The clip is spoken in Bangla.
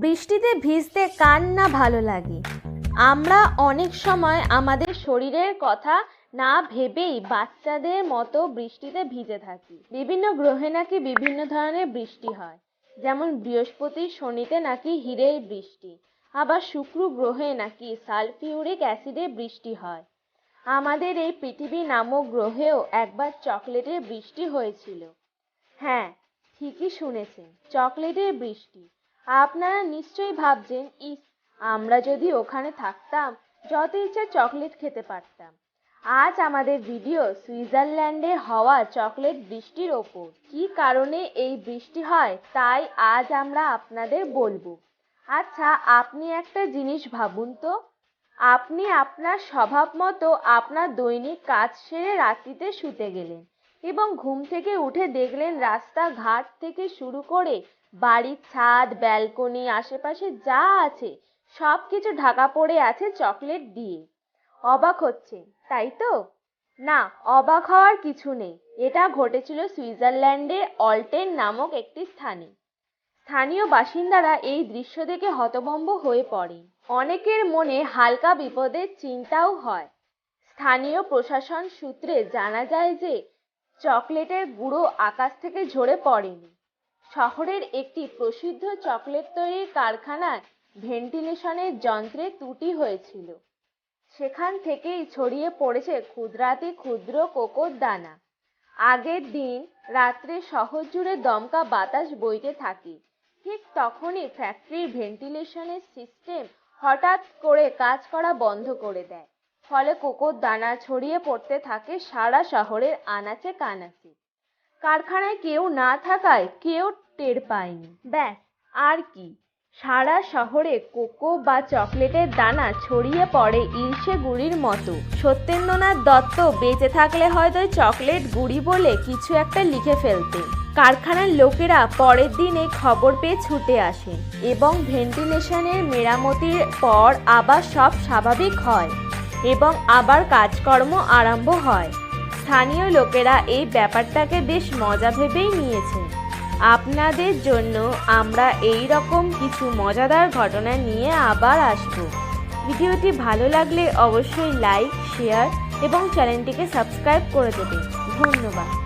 বৃষ্টিতে ভিজতে কার না ভালো লাগে? আমরা অনেক সময় আমাদের শরীরের কথা না ভেবেই বাচ্চাদের মতো বৃষ্টিতে ভিজে থাকি। বিভিন্ন গ্রহে নাকি বিভিন্ন ধরনের বৃষ্টি হয়। যেমন বৃহস্পতি শনিতে নাকি হিরের বৃষ্টি, আবার শুক্র গ্রহে নাকি সালফিউরিক অ্যাসিডে বৃষ্টি হয়। আমাদের এই পৃথিবী নামক গ্রহেও একবার চকলেটের বৃষ্টি হয়েছিল। হ্যাঁ ঠিকই শুনেছেন, চকলেটের বৃষ্টি। আপনারা নিশ্চয়ই ভাবছেন, ইস, আমরা যদি ওখানে থাকতাম, যত ইচ্ছা চকলেট খেতে পারতাম। আজ আমাদের ভিডিও সুইজারল্যান্ডে হওয়া চকলেট বৃষ্টির ওপর। কী কারণে এই বৃষ্টি হয়, তাই আজ আমরা আপনাদের বলব। আচ্ছা আপনি একটা জিনিস ভাবুন তো। আপনি আপনার স্বভাব মতো আপনার দৈনিক কাজ সেরে রাত্রিতে শুতে গেলেন এবং ঘুম থেকে উঠে দেখলেন রাস্তাঘাট থেকে শুরু করে বাড়ির ছাদ, ব্যালকনি, আশেপাশে যা আছে সব কিছু ঢাকা পড়ে আছে চকলেট দিয়ে। অবাক হচ্ছে, তাই তো? না, অবাক হওয়ার কিছু নেই। এটা ঘটেছিল সুইজারল্যান্ডের অল্টেন নামক একটি স্থানে। স্থানীয় বাসিন্দারা এই দৃশ্য দেখে হতভম্ব হয়ে পড়ে। অনেকের মনে হালকা বিপদের চিন্তাও হয়। স্থানীয় প্রশাসন সূত্রে জানা যায় যে, চকলেটের গুঁড়ো আকাশ থেকে ঝরে পড়েনি। শহরের একটি প্রসিদ্ধ চকলেট তৈরির কারখানায় ভেন্টিলেশনের যন্ত্রে ত্রুটি হয়েছিল। সেখান থেকেই ছড়িয়ে পড়েছে ক্ষুদ্রাতি ক্ষুদ্র কোকোর দানা। আগের দিন রাত্রে শহর জুড়ে দমকা বাতাস বইতে থাকে। ঠিক তখনই ফ্যাক্টরির ভেন্টিলেশনের সিস্টেম হঠাৎ করে কাজ করা বন্ধ করে দেয়। ফলে কোকোর দানা ছড়িয়ে পড়তে থাকে সারা শহরের আনাচে কানাচে। কারখানায় কেউ না থাকায় কেউ টের পায়নি। ব্যাস। আর কি? সারা শহরে কোকো বা চকলেটের দানা ছড়িয়ে পড়ে ইলশে গুড়ির মতো। সত্যেন্দ্রনাথ দত্ত বেঁচে থাকলে হয়তো চকলেট গুড়ি বলে কিছু একটা লিখে ফেলতে কারখানার লোকেরা পরের দিন এই খবর পেয়ে ছুটে আসে এবং ভেন্টিলেশনের মেরামতির পর আবার সব স্বাভাবিক হয় এবং আবার কাজকর্ম আরম্ভ হয়। স্থানীয় লোকেরা এই ব্যাপারটাকে বেশ মজা ভেবেই নিয়েছে আপনাদের জন্য আমরা এই রকম কিছু মজাদার ঘটনা নিয়ে আবার আসব। ভিডিওটি ভালো লাগলে অবশ্যই লাইক, শেয়ার এবং চ্যানেলটিকে সাবস্ক্রাইব করে দেবে ধন্যবাদ।